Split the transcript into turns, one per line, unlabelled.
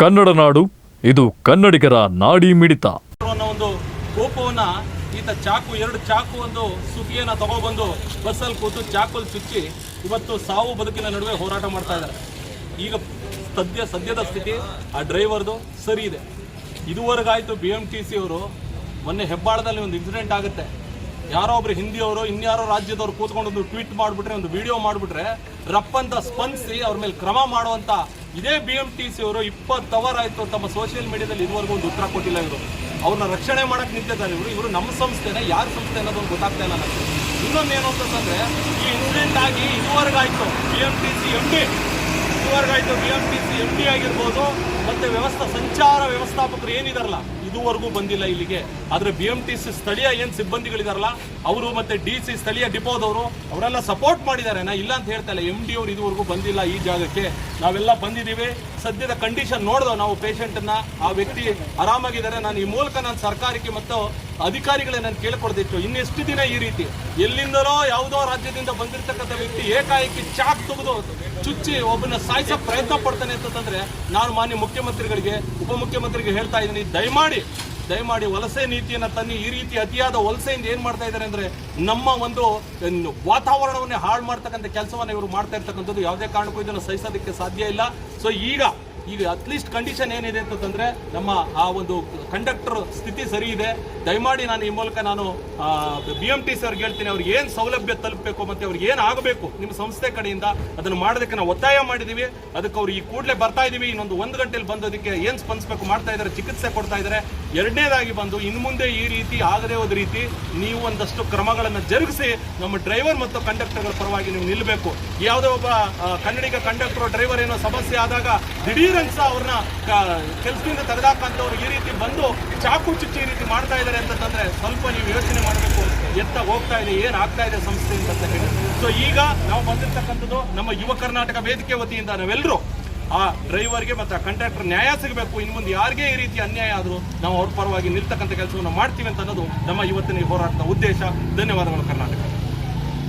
ಕನ್ನಡ ನಾಡು, ಇದು ಕನ್ನಡಿಗರ ನಾಡಿ ಮಿಡಿತ.
ಅನ್ನೋ ಒಂದು ಕೋಪವನ್ನ ಈತ ಚಾಕು, ಎರಡು ಚಾಕು ಒಂದು ಸುಗಿಯನ್ನ ತಗೊಬಂದು ಬಸ್ಸಲ್ಲಿ ಕೂತು ಚಾಕುಲ್ ಚುಚ್ಚಿ ಇವತ್ತು ಸಾವು ಬದುಕಿನ ನಡುವೆ ಹೋರಾಟ ಮಾಡ್ತಾ ಇದ್ದಾರೆ ಈಗ ಸದ್ಯ, ಸದ್ಯದ ಸ್ಥಿತಿ ಆ ಡ್ರೈವರ್ದು ಸರಿ ಇದೆ. ಇದುವರೆಗಾಯ್ತು ಬಿ ಎಂ ಟಿ ಸಿ ಅವರು ಮೊನ್ನೆ ಹೆಬ್ಬಾಳದಲ್ಲಿ ಒಂದು ಇನ್ಸಿಡೆಂಟ್ ಆಗುತ್ತೆ. ಯಾರೋ ಒಬ್ರು ಹಿಂದಿಯವರು, ಇನ್ಯಾರೋ ರಾಜ್ಯದವರು ಕೂತ್ಕೊಂಡು ಒಂದು ಟ್ವೀಟ್ ಮಾಡಿಬಿಟ್ರೆ, ಒಂದು ವಿಡಿಯೋ ಮಾಡಿಬಿಟ್ರೆ ರಪ್ಪಂತ ಸ್ಪಂದಿಸಿ ಅವ್ರ ಮೇಲೆ ಕ್ರಮ ಮಾಡುವಂತ ಇದೇ ಬಿ ಎಂ ಟಿ ಸಿ ಅವರು ಇಪ್ಪತ್ತು ಅವರ್ ಆಯ್ತು ತಮ್ಮ ಸೋಷಿಯಲ್ ಮೀಡಿಯಾದಲ್ಲಿ ಇದುವರೆಗೂ ಒಂದು ಉತ್ತರ ಕೊಟ್ಟಿಲ್ಲ ಇವರು. ಅವ್ರನ್ನ ರಕ್ಷಣೆ ಮಾಡಕ್ ನಿಂತಿದ್ದಾರೆ ಇವರು. ಇವರು ನಮ್ಮ ಸಂಸ್ಥೆನ, ಯಾರ ಸಂಸ್ಥೆ ಅನ್ನೋದು ಗೊತ್ತಾಗ್ತಾ ಇಲ್ಲ ನನಗೆ. ಏನು ಅಂತಂದ್ರೆ ಈ ಇನ್ಸಿಡೆಂಟ್ ಆಗಿ ಇದುವರೆಗಾಯ್ತು B M T C M D ಇದುವರೆಗಾಯಿತು B M T C M D ಆಗಿರ್ಬೋದು, ಮತ್ತೆ ವ್ಯವಸ್ಥಾ, ಸಂಚಾರ ವ್ಯವಸ್ಥಾಪಕರು ಏನಿದಾರಲ್ಲ ಇದುವರೆಗೂ ಬಂದಿಲ್ಲ ಇಲ್ಲಿಗೆ. ಆದ್ರೆ ಬಿ ಎಂ ಟಿ ಸಿ ಸ್ಥಳೀಯ ಏನ್ ಸಿಬ್ಬಂದಿಗಳಿದಾರಲ್ಲ, ಅವರು ಮತ್ತೆ ಡಿ ಸಿ ಸ್ಥಳೀಯ ಡಿಪೋದವರು, ಅವರೆಲ್ಲ ಸಪೋರ್ಟ್ ಮಾಡಿದ್ದಾರೆ ನಾ ಇಲ್ಲ ಅಂತ ಹೇಳ್ತಾ ಇಲ್ಲ. ಎಂ ಡಿ ಅವರು ಇದುವರೆಗೂ ಬಂದಿಲ್ಲ ಈ ಜಾಗಕ್ಕೆ. ನಾವೆಲ್ಲ ಬಂದಿದ್ದೀವಿ. ಸದ್ಯದ ಕಂಡೀಷನ್ ನೋಡ್ದೋ ನಾವು ಪೇಷಂಟನ್ನ ಆ ವ್ಯಕ್ತಿ ಆರಾಮಾಗಿದ್ದಾರೆ. ನಾನು ಈ ಮೂಲಕ ನಾನು ಸರ್ಕಾರಕ್ಕೆ ಮತ್ತು ಅಧಿಕಾರಿಗಳೇ ನಾನು ಕೇಳ್ಕೊಡ್ದಿತ್ತು. ಇನ್ನೆಷ್ಟು ದಿನ ಈ ರೀತಿ? ಎಲ್ಲಿಂದಲೋ ಯಾವುದೋ ರಾಜ್ಯದಿಂದ ಬಂದಿರತಕ್ಕಂಥ ವ್ಯಕ್ತಿ ಏಕಾಏಕಿ ಚಾಕ್ ತೆಗೆದು ಚುಚ್ಚಿ ಒಬ್ಬನ ಸಾಯಿಸೋ ಪ್ರಯತ್ನ ಪಡ್ತಾನೆ ಅಂತಂದ್ರೆ ನಾನು ಮಾನ್ಯ ಮುಖ್ಯಮಂತ್ರಿಗಳಿಗೆ, ಉಪಮುಖ್ಯಮಂತ್ರಿಗೆ ಹೇಳ್ತಾ ಇದ್ದೀನಿ. ದಯಮಾಡಿ ದಯಮಾಡಿ ವಲಸೆ ನೀತಿಯನ್ನು ತನ್ನಿ. ಈ ರೀತಿ ಅತಿಯಾದ ವಲಸೆಯಿಂದ ಏನು ಮಾಡ್ತಾ ಇದ್ದಾರೆ ಅಂದ್ರೆ ನಮ್ಮ ಒಂದು ವಾತಾವರಣವನ್ನೇ ಹಾಳು ಮಾಡ್ತಕ್ಕಂಥ ಕೆಲಸವನ್ನ ಇವರು ಮಾಡ್ತಾ ಇರ್ತಕ್ಕಂಥದ್ದು. ಯಾವುದೇ ಕಾರಣಕ್ಕೂ ಇದನ್ನು ಸಹಿಸೋದಕ್ಕೆ ಸಾಧ್ಯ ಇಲ್ಲ. ಸೊ ಈಗ ಈಗ ಅಟ್ಲೀಸ್ಟ್ ಕಂಡೀಷನ್ ಏನಿದೆ ಅಂತಂದ್ರೆ ನಮ್ಮ ಆ ಒಂದು ಕಂಡಕ್ಟರ್ ಸ್ಥಿತಿ ಸರಿ ಇದೆ. ದಯಮಾಡಿ ನಾನು ಈ ಮೂಲಕ ನಾನು ಬಿ ಎಂ ಟಿ ಸಿ ಅವ್ರಿಗೆ ಹೇಳ್ತೀನಿ, ಅವ್ರಿಗೆ ಏನು ಸೌಲಭ್ಯ ತಲುಪಬೇಕು ಮತ್ತೆ ಅವ್ರಿಗೆ ಏನು ಆಗಬೇಕು ನಿಮ್ಮ ಸಂಸ್ಥೆ ಕಡೆಯಿಂದ ಅದನ್ನು ಮಾಡೋದಕ್ಕೆ ನಾವು ಒತ್ತಾಯ ಮಾಡಿದ್ದೀವಿ ಅದಕ್ಕೆ ಅವ್ರು ಈ ಕೂಡಲೇ ಬರ್ತಾ ಇದ್ದೀವಿ ಇನ್ನೊಂದು ಒಂದು ಗಂಟೆಲಿ ಬಂದೋದಕ್ಕೆ ಏನು ಸ್ಪಂದಿಸಬೇಕು ಮಾಡ್ತಾ ಇದ್ದಾರೆ, ಚಿಕಿತ್ಸೆ ಕೊಡ್ತಾ ಇದ್ದಾರೆ. ಎರಡನೇದಾಗಿ ಬಂದು ಇನ್ನು ಮುಂದೆ ಈ ರೀತಿ ಆಗದೇ ಹೋದ ರೀತಿ ನೀವು ಒಂದಷ್ಟು ಕ್ರಮಗಳನ್ನು ಜರುಗಿಸಿ ನಮ್ಮ ಡ್ರೈವರ್ ಮತ್ತು ಕಂಡಕ್ಟರ್ಗಳ ಪರವಾಗಿ ನೀವು ನಿಲ್ಲಬೇಕು ಯಾವುದೋ ಒಬ್ಬ ಕನ್ನಡಿಗ ಕಂಡಕ್ಟರ್ ಡ್ರೈವರ್ ಏನೋ ಸಮಸ್ಯೆ ಆದಾಗ ದಿಢೀರಂತ ಸಹ ಅವ್ರನ್ನ ಕೆಲಸದಿಂದ ತೆಗೆದಾಕಂತವ್ರು ಈ ರೀತಿ ಬಂದು ಚಾಕು ಚುಚ್ಚಿ ಈ ರೀತಿ ಮಾಡ್ತಾ ಇದ್ದಾರೆ ಅಂತಂದ್ರೆ ಸ್ವಲ್ಪ ನೀವು ಯೋಚನೆ ಮಾಡಬೇಕು. ಎತ್ತ ಹೋಗ್ತಾ ಇದೆ, ಏನ್ ಆಗ್ತಾ ಇದೆ ಸಂಸ್ಥೆ ಅಂತ ಹೇಳಿ ಸೊ ಈಗ ನಾವು ಬಂದಿರ್ತಕ್ಕಂಥದ್ದು ನಮ್ಮ ಯುವ ಕರ್ನಾಟಕ ವೇದಿಕೆ ವತಿಯಿಂದ ನಾವೆಲ್ಲರೂ ಆ ಡ್ರೈವರ್ಗೆ ಮತ್ತು ಆ ಕಂಡಕ್ಟರ್ ನ್ಯಾಯ ಸಿಗಬೇಕು. ಇನ್ನು ಮುಂದೆ ಯಾರಿಗೆ ಈ ರೀತಿ ಅನ್ಯಾಯ ಆದರೂ ನಾವು ಅವ್ರ ಪರವಾಗಿ ನಿಲ್ತಕ್ಕಂಥ ಕೆಲಸವನ್ನು ಮಾಡ್ತೀವಿ ಅಂತ ಅನ್ನೋದು ನಮ್ಮ ಇವತ್ತಿನ ಹೋರಾಟದ ಉದ್ದೇಶ. ಧನ್ಯವಾದಗಳು ಕರ್ನಾಟಕ.